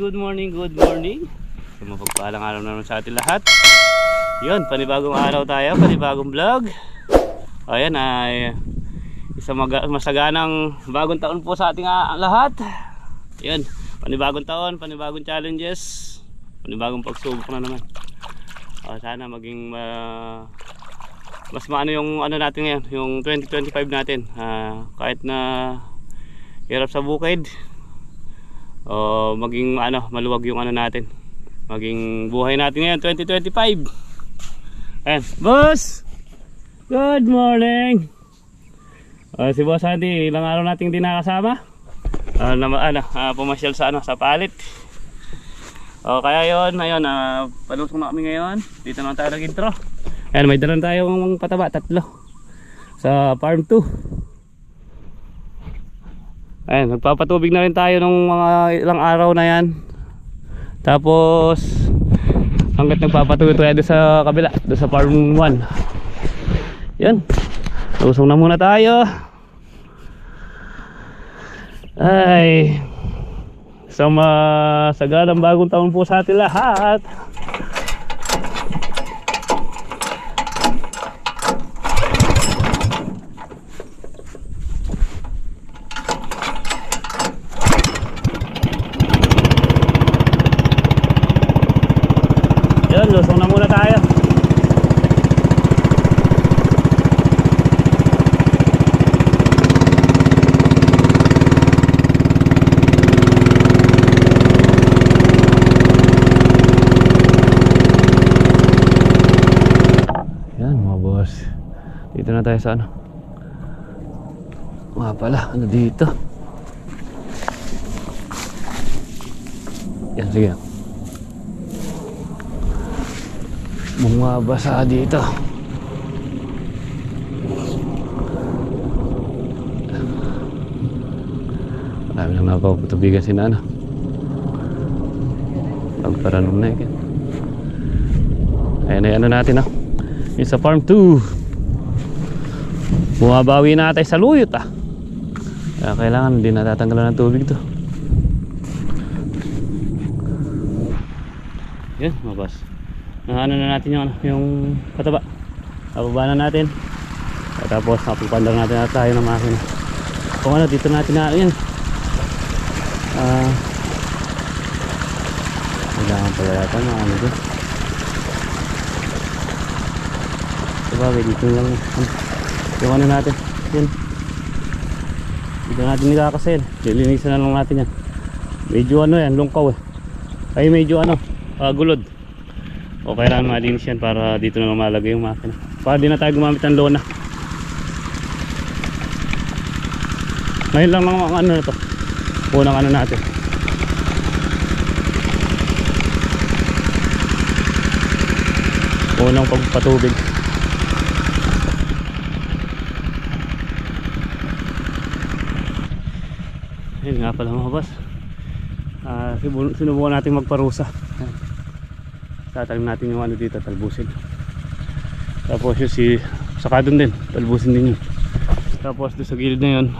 good morning, good morning. So mapagpalang araw naman sa ating lahat. Yun, panibagong araw tayo, panibagong vlog. O yan ay isang masaganang bagong taon po sa ating ah, lahat. Yun, panibagong taon, panibagong challenges, panibagong pagsubok na naman. O, sana maging ah, mas maano yung ano natin ngayon, yung 2025 natin. Ah, kahit na hirap sa bukid, o maging ano maluwag yung ano natin. Maging buhay natin ngayon 2025 ayan boss! Good morning! Uh, si boss Andy ilang araw nating di nakasama? Uh, na, ano, uh, pumasyal sa ano sa palit. O kaya yon ayun uh, palusong na kami ngayon. Dito naman tayo nag intro ayan may dalan tayong pataba tatlo. Sa farm 2 Ayan, magpapatubig na rin tayo ng mga ilang araw na yan. Tapos, hanggat nagpapatuloy tayo sa kabila, doon sa farm 1. Yan. Lusong na muna tayo. Ay. Sa masaganang bagong taon po sa atin lahat. Yan, lusong na muna tayo. Yan mga boss. Dito na tayo sa ano. Mga pala, ano dito? Yan, sige. Mga basa dito. Marami lang nakakapatubigan si Nana. Pagparanong na yan. Ayan ay ano natin ah. Yung sa farm 2. Bumabawi na tayo sa luyot ah. Kaya kailangan hindi natatanggalan ng tubig to. Yan, mabas. ano na natin yung, ano, yung pataba. Bababa na natin. At tapos napagpandar natin na tayo ng makina. Kung ano, dito natin na yan. Ah, kailangan pala yata na ano doon. Sabagay, dito lang ano, yung ano natin. Yan. Dito natin nikakasin. Lilinisan na lang natin yan. Medyo ano yan, lungkaw eh. Ay medyo ano, ah, gulod. O kailangan malinis yan para dito na lang malagay yung makina. Para di na tayo gumamit ng lona. Ngayon lang ang ano na to. Unang ano natin. Unang pagpatubig. Nga pala mga boss. Sibu- sinubukan natin magparusa. Tatalim natin yung ano dito, talbusin. Tapos yung si saka doon din, talbusin din yun. Tapos doon sa gilid na yun,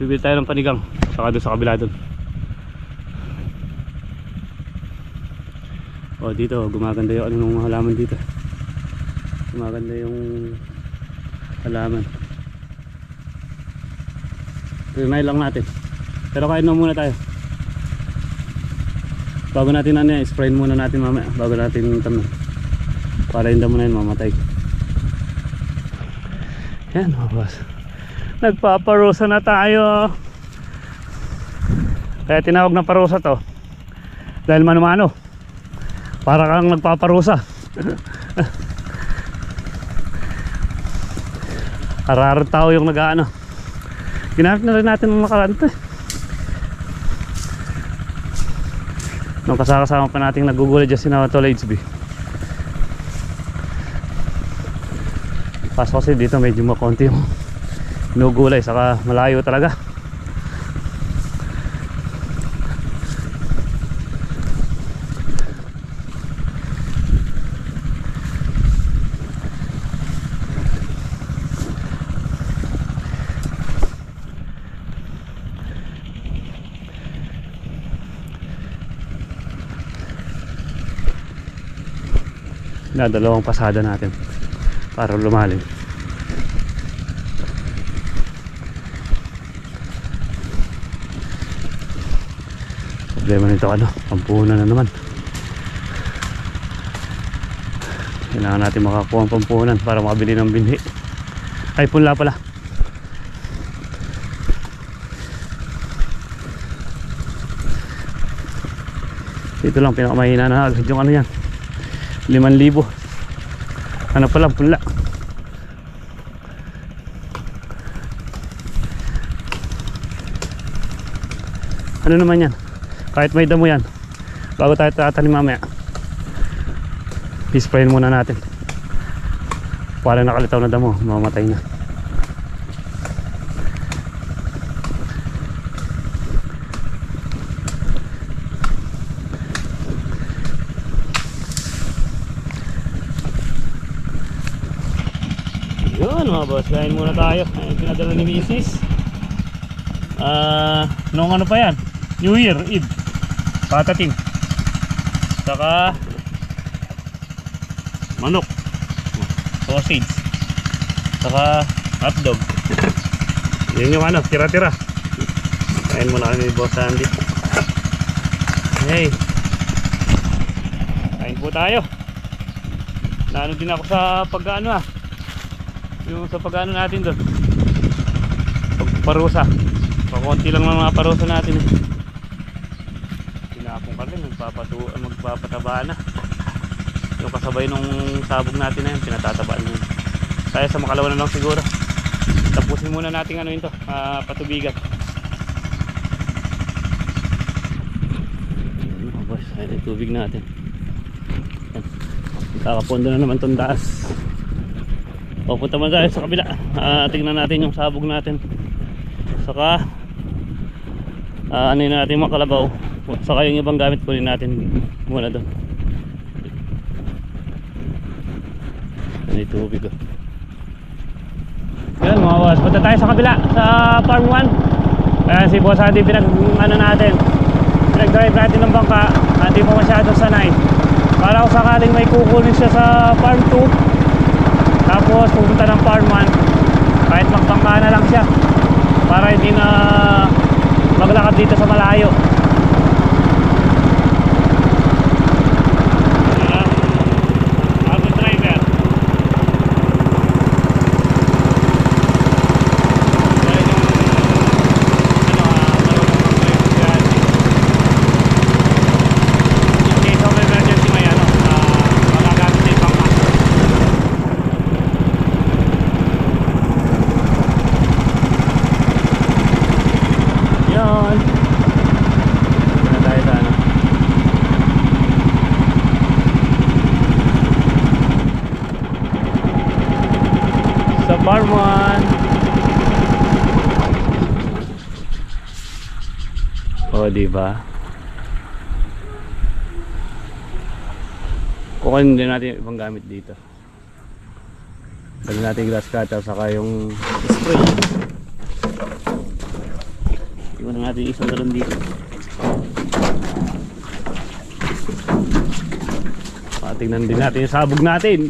bibili tayo ng panigang. Saka doon sa kabila doon. O dito, gumaganda yung ano ng halaman dito. Gumaganda yung halaman. Trinay lang natin. Pero kain na muna tayo. Bago natin ano yan, sprayin muna natin mamaya. Bago natin tanong. Para hindi mo na yun mamatay. Yan mga boss. Nagpaparusa na tayo. Kaya tinawag na parusa to. Dahil mano-mano. Para kang nagpaparusa. Ararat tao yung nag-ano. Ginamit na rin natin ng nakaraan to eh. Nung kasakasama pa natin nagugulay dyan si Nawatol HB. Paso kasi dito medyo makonti yung nugulay saka malayo talaga. Na dalawang pasada natin para lumalim. Problema nito ano pampunan na naman. Kailangan natin makakuha ang pampunan para makabili ng binhi. ay punla pala. Dito lang pinakamahina na agad yung ano yan 5,000 ano pala punla ano naman yan? Kahit may damo yan bago tayo tatanim mamaya. Isprayin muna natin. Para nakalitaw na damo mamatay na yun mga boss. Kain muna tayo. Ayun pinadala ni misis ah nung ano pa yan? New Year Eve patating saka manok. Sausage. Saka hotdog. Yun yung ano tira-tira. Kain muna kami ni boss Andy. Hey. Kain po tayo. Naano din ako sa pag-ano ah yung sa pag-ano natin doon. Pagparusa. Pakunti lang ng mga parusa natin eh. Tinapong ka rin magpapatu magpapataba na. Yung kasabay nung sabog natin na yun pinatatabaan na yun. Kaya sa makalawa na lang siguro. Tapusin muna natin ano yun to ah, patubigan. Ayun, tubig natin. Kakapondo na naman tong taas Pupunta man tayo sa kabila. Ah, tingnan natin yung sabog natin. Saka ah, ano na natin mga kalabaw. Saka yung ibang gamit kunin natin muna doon. Ano yung tubig oh. Yan mga boss, punta tayo sa kabila sa farm 1. Kaya si boss Andy pinag ano natin. Pinag-drive natin ng bangka. Hindi pa masyadong sanay. Para kung sakaling may kukunin siya sa farm 2 tapos pupunta ng farm 1 kahit magbangka na lang siya. Para hindi na maglakad dito sa malayo Ako driver Yan yung, ano, ah, marunong mag-drive si Ate. In case of emergency may ano, ah, magagamit din pang Yun. Dito na tayo sa ano. Sa Barman. O, oh, di ba? Kukunin din natin yung ibang gamit dito. Dali natin yung grass cutter saka yung spray. Iwan na natin yung isang galon dito. Ah, tingnan din natin yung sabog natin.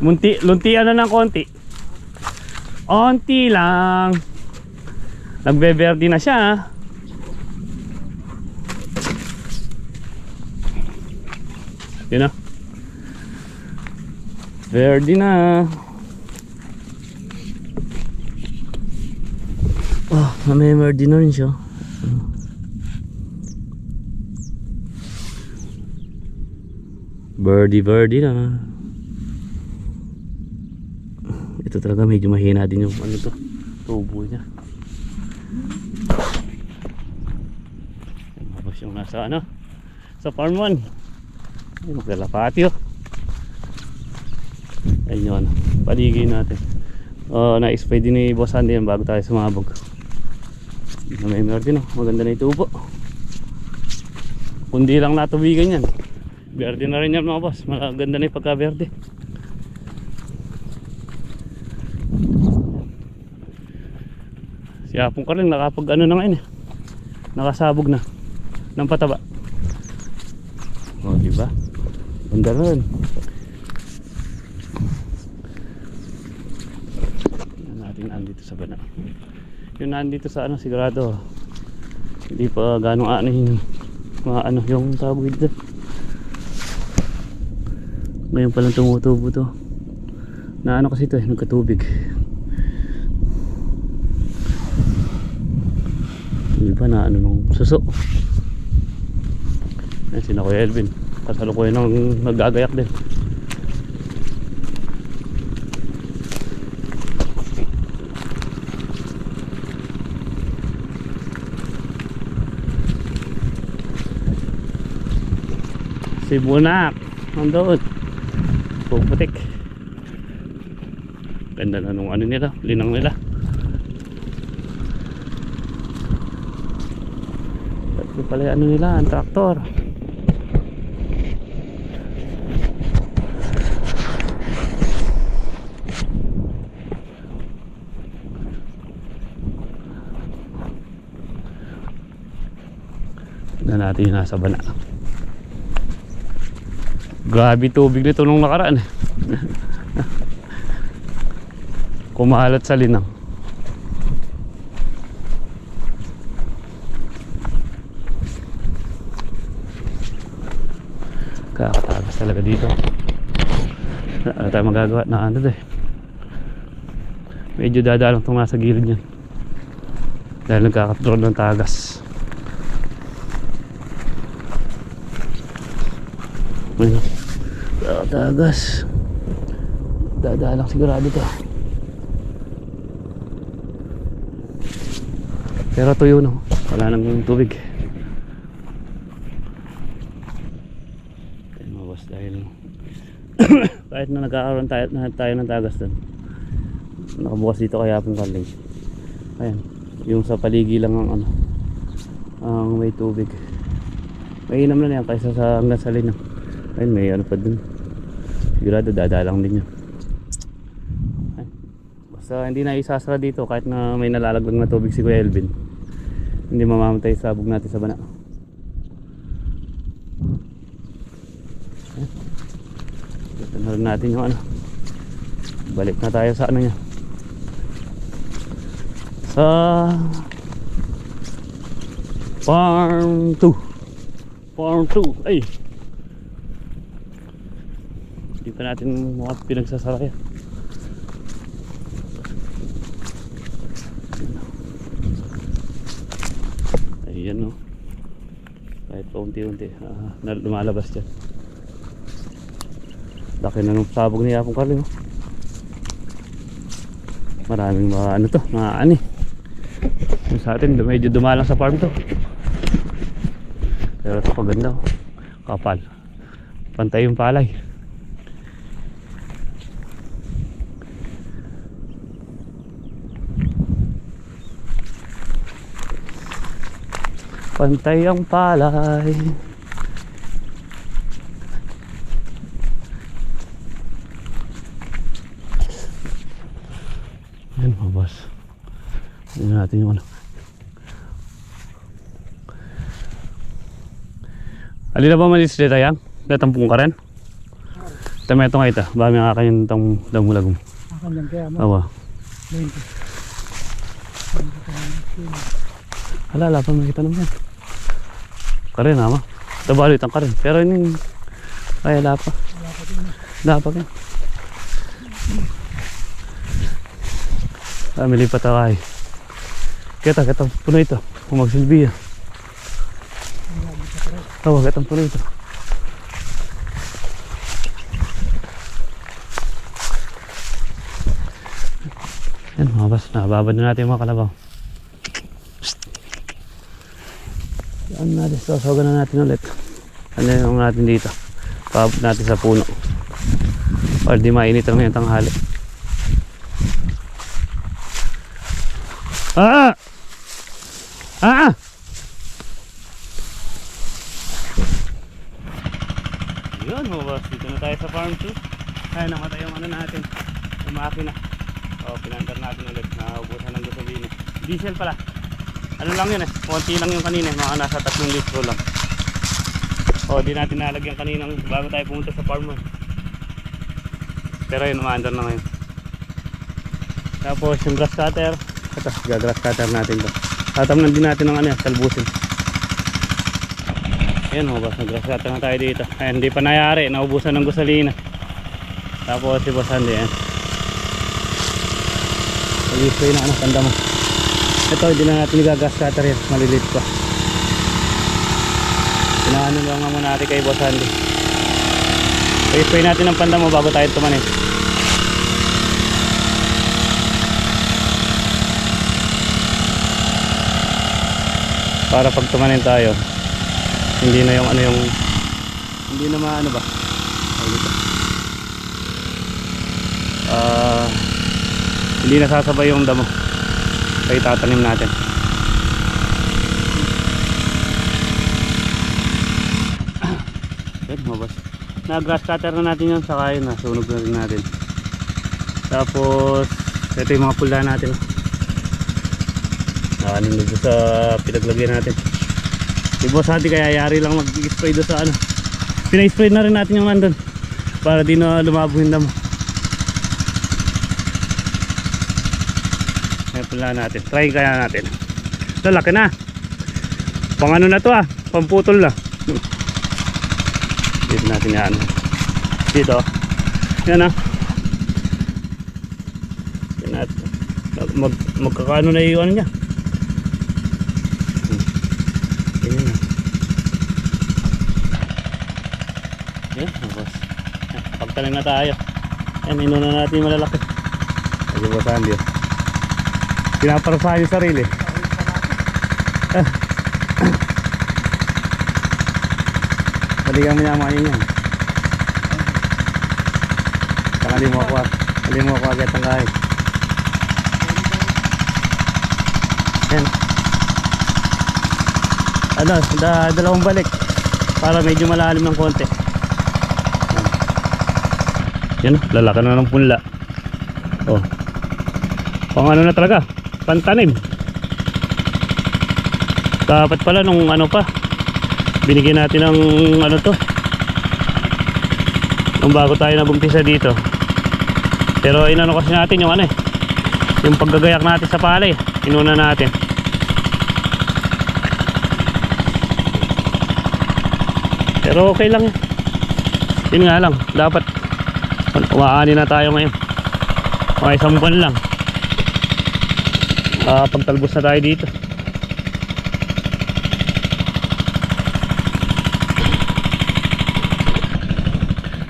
Munti, luntian na ng konti. Onti lang. Nagbe-verde na siya. Yun na. Verde na. Oh, na-memory din na rin siya. Birdie birdie na. Ito talaga medyo mahina din yung ano to, tubo niya. Tapos yung nasa ano, sa farm 1. Ay, maglalapati oh. Ayun yun, paligay natin. Oh, na-spray din ni Boss Andy bago tayo sumabog. May meron din oh. Maganda na itubo. Kundi lang natubigan yan. Verde na rin yan mga boss. Maganda na yung pagka-verde. Si Apong ka rin nakapag ano na ngayon eh. Nakasabog na. Ng pataba. Ganda rin. Tingnan natin nandito sa bana. Yung nandito sa ano sigurado. Hindi pa ganong ano yung mga ano yung tawag dito. Ngayon palang tumutubo to. Na ano kasi to eh, nagkatubig. Iba na ano nung suso. Yan si Kuya Elvin. Kasalukuyan nang nagagayak din. Si Bunak. Nandun. Puputik. Ganda na nung ano nila. Linang nila. Pala ano nila. Ang traktor. na natin yung nasa bana grabe tubig nito nung nakaraan eh. kumalat sa linang talaga dito wala tayo magagawa na ano eh medyo dadalang itong nasa gilid niyan dahil nagkakatrol ng tagas Ayun. Ah, tagas. Dadalang sigurado to. Pero tuyo no. Wala nang tubig. Ayun mga boss dahil kahit na nagkakaroon tayo, na tayo ng tagas doon. Nakabukas dito kaya pong kaling. Ayan. Yung sa paligi lang ang ano. Ang may tubig. Mainam na yan kaysa sa hanggang sa linang. Ayun, may ano pa dun. Sigurado dadalang din yun. Ay. Basta hindi na isasara dito kahit na may nalalaglag na tubig si Kuya Elvin. Hindi mamamatay sa sabog natin sa bana. Ay. Ito na rin natin yung ano. Balik na tayo sa ano niya. Sa Farm 2. Farm 2. Ay. Hindi pa natin mga pinagsasara yan. Ayan no. Kahit pa unti-unti. ah, na lumalabas dyan. Laki na nung sabog ni Yapong Carlo. no? Maraming mga ano to, mga ani. Yung sa atin, medyo dumalang sa farm to. Pero ito paganda. oh. Kapal. Pantay yung palay. Pantay ang palay. Yan mga boss. Tignan natin yung ano. Alin na ba malis dito yan? Natampung ka rin? Tama ito nga ito. Bami nga kayo itong damulagong. Akan lang kaya mo. Awa. 20. Hala, wala pa makita naman. Karin ama. Tabalit ang karin. Pero yun ay wala pa. Wala pa din. Ah, may lipat ako ay. Kita, kita puno ito. Kung magsilbi yan. Tawa, kita puno ito. Yan mga bas, nababad na natin mga kalabaw. Yan natin, sasawagan na natin ulit. Ano yung natin dito? Paabot natin sa puno. Para di mainit lang yung tanghali. Ah! Ah! Yun mga boss, dito na tayo sa farm 2. Ay, namatay yung ano natin. Yung makina. O, pinandar natin ulit. Naubusan ng gasolina. Diesel pala. Ano lang yun eh. Konti lang yung kanina. Mga nasa 3 litro lang. O, di natin nalagyan kaninang bago tayo pumunta sa farm one. Pero yun, umaandar na ngayon. Tapos yung grass cutter. Ito, gagrass cutter natin to. Tatamnan din natin ng ano yan, kalbusin. Ayan mga boss, nag-grass cutter na tayo dito. Ayan, hindi pa nayari, naubusan ng gasolina. Tapos si Boss Andy, ayan. Mag-spray na ano, tanda mo. Ito, hindi na natin gagas cutter yan, malilit pa. Pinaano lang nga muna natin kay Boss Andy. I-spray natin ang panda mo bago tayo tumanin. Para pag tumanin tayo, hindi na yung ano yung hindi na maano ba? Ah, hindi nasasabay yung damo. Kaya tatanim natin. Mabas. Na-grass cutter na natin yun, saka yun, nasunog na rin natin. Tapos, ito yung mga pula natin. Nakanin na sa pinaglagyan natin. Si Boss Hati kaya yari lang mag-spray doon sa ano. Pina-spray na rin natin yung nandun. Para di na lumabo yung damo. Ayan pula natin. Try kaya natin. Ito, laki na. Pang ano na to ah. Pamputol na. Dito natin yan. Dito. Yan ah. Yan mag, magkakano na yung ano niya. Hmm. Ganyan na. Yan, boss. Yan, Pagtanim na tayo. Yan, inuna natin yung malalaki. Boss Andy. oh. Pinaparasahan yung sarili. Ah. Mo niya mga yan. Saka mo ako, di mo ako agad ang kahit. Yan. Ano, da, dalawang balik. Para medyo malalim ng konti. Yan, lalaki na ng punla. Oh. Pang ano na talaga, pantanim. Dapat pala nung ano pa, binigyan natin ng ano to. Nung bago tayo nabumpisa dito. Pero inano kasi natin yung ano eh, yung paggagayak natin sa palay, inuna natin. Pero okay lang. Yun nga lang, dapat umaani na tayo ngayon. Mga isang buwan lang. Ah, pagtalbos na tayo dito.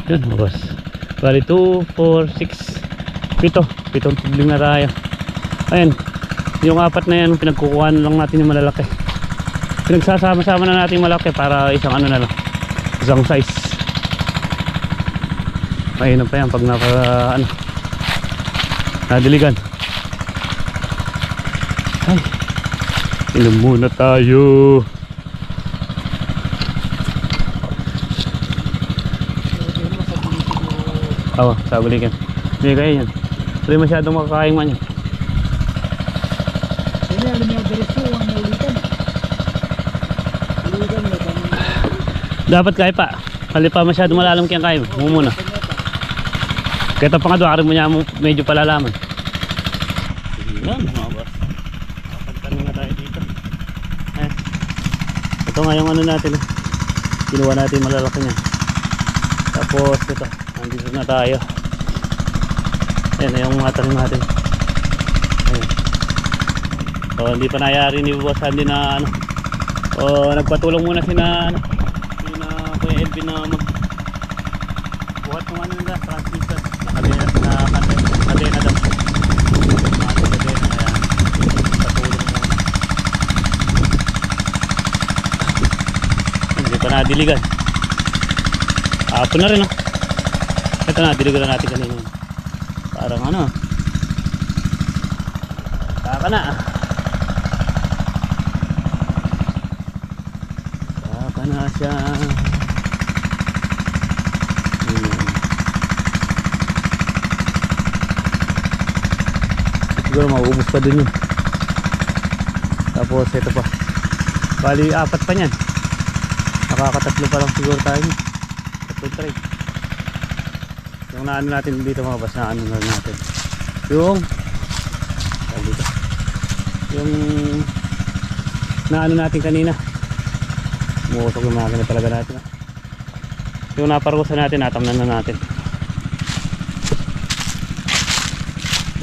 Yun, boss. Bali 2, 4, 6, 7. Pitong tubling na tayo. Ayan. Yung apat na yan, pinagkukuha na lang natin yung malalaki. Pinagsasama-sama na natin yung malaki para isang ano na lang. Isang size. Mainam pa yan pag naka ano. Nadiligan. Ay. Inom muna tayo. Oo, sa balikan. Hindi kaya yan. Hindi masyadong makakain man yan. Dapat kaya pa. Kali pa masyadong malalim kaya kaya mo. Kaya pa nga doon, mo niya medyo palalaman. Yan, mga boss. Pagtanong na tayo dito. Eh. Ito nga yung ano natin. eh. Kinuha natin malalaki niya. Tapos ito, nandito na tayo. Yan yung mga tanim natin. Ayan. So hindi pa nayari ni Boss Andy na ano. O nagpatulong muna si na ano. Si na Kuya Elvin na mag buhat ng ano nila, transmission. Pa nadiligan. Hapon na rin oh. Ito na, diligan na natin kanina. Parang ano. Kaka na. Kaka na siya. Ayan. Siguro mauubos pa dun yun. Tapos ito pa. Bali, apat pa niyan. Nakakatatlo pa lang siguro tayo. Tatlong tray. Yung naano natin dito mga boss, naano na natin. Yung. Yung naano natin kanina. Umuusok yung makina talaga natin. ah. Yung naparusa natin, natamnan na natin.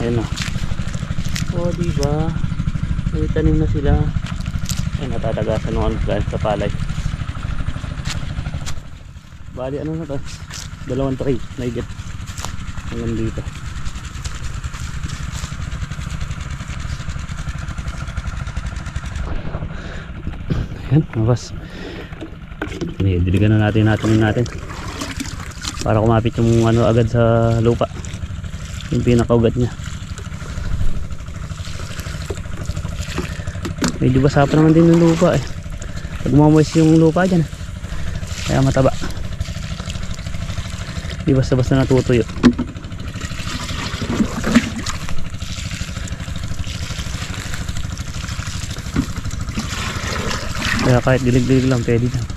Ayun na. O, diba? May tanim na sila. Ay, natatagasan ng ano guys sa palay. Bali, ano na to? Dalawang tray. Naigit. Hanggang dito. Ayan, mabas. Diligan na natin natin natin. Para kumapit yung ano agad sa lupa. Yung pinakaugat niya. Medyo basa pa naman din ng lupa eh. Pag mamoist yung lupa dyan. Kaya mataba. Di basta-basta natutuyo. Kaya kahit dilig-dilig lang pwede na.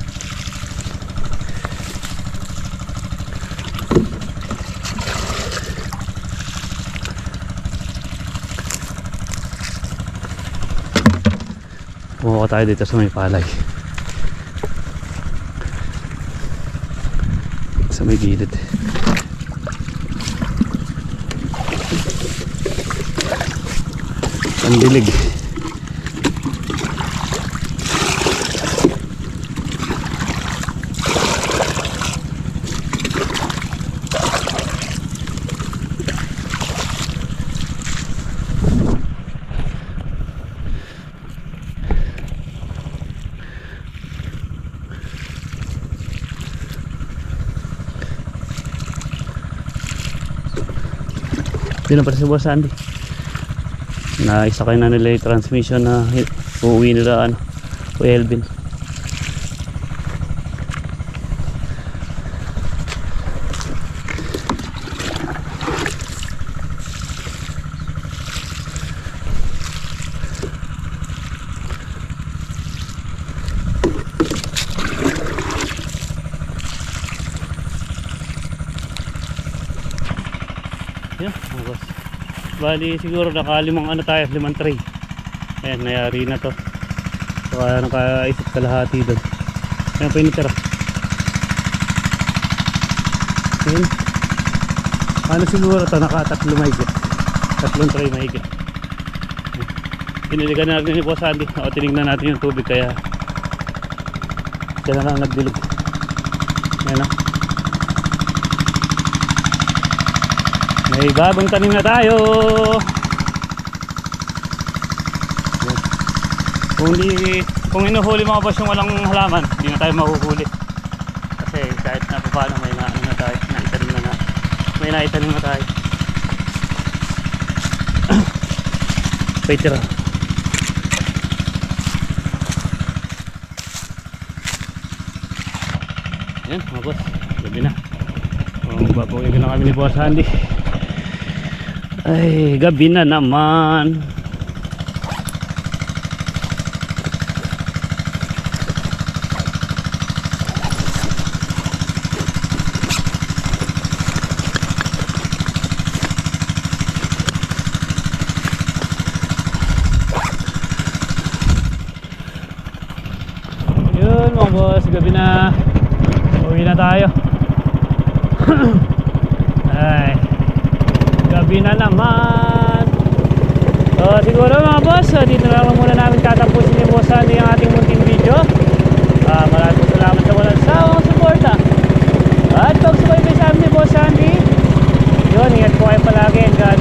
Pumunta tayo dito sa may palay. Sa may gilid. Ang dilig. Na pala si Boss Andy. Naisakay na nila yung transmission na uuwi nila ano, Kuya Elvin. Yan, mga boss. Bali siguro nakalimang ano tayo, limang tray. Ayan, nayari na to. So, kaya nakaisip kalahati doon. Ayan pa yung natira. Ayan. Ano siguro to, nakatatlo mahigit. Tatlong tray mahigit. Piniligan na natin ni Boss Andy. O, tinignan natin yung tubig kaya siya na lang nagdilig. Ayan na. May bagong tanim na tayo. Kung di, kung inuhuli mga boss yung walang halaman, hindi na tayo mahuhuli. Kasi kahit na pa paano may na, na tayo, naitanim na na. May naitanim na tayo. Wait, tira. Yan, mga boss. Gabi na. Magpapawigan na kami ni Boss Andy. Ay, gabi na naman. Yun mga boss, gabi na. Uwi na tayo. Ay, gabi na naman. So siguro mga boss, so, dito na lang muna namin tatapusin yung boss Andy ang ating munting video. Ah, maraming salamat sa walang sawang suporta. At pag sumaybay sa amin ni Boss Andy, yun, ingat po kayo palagi. And God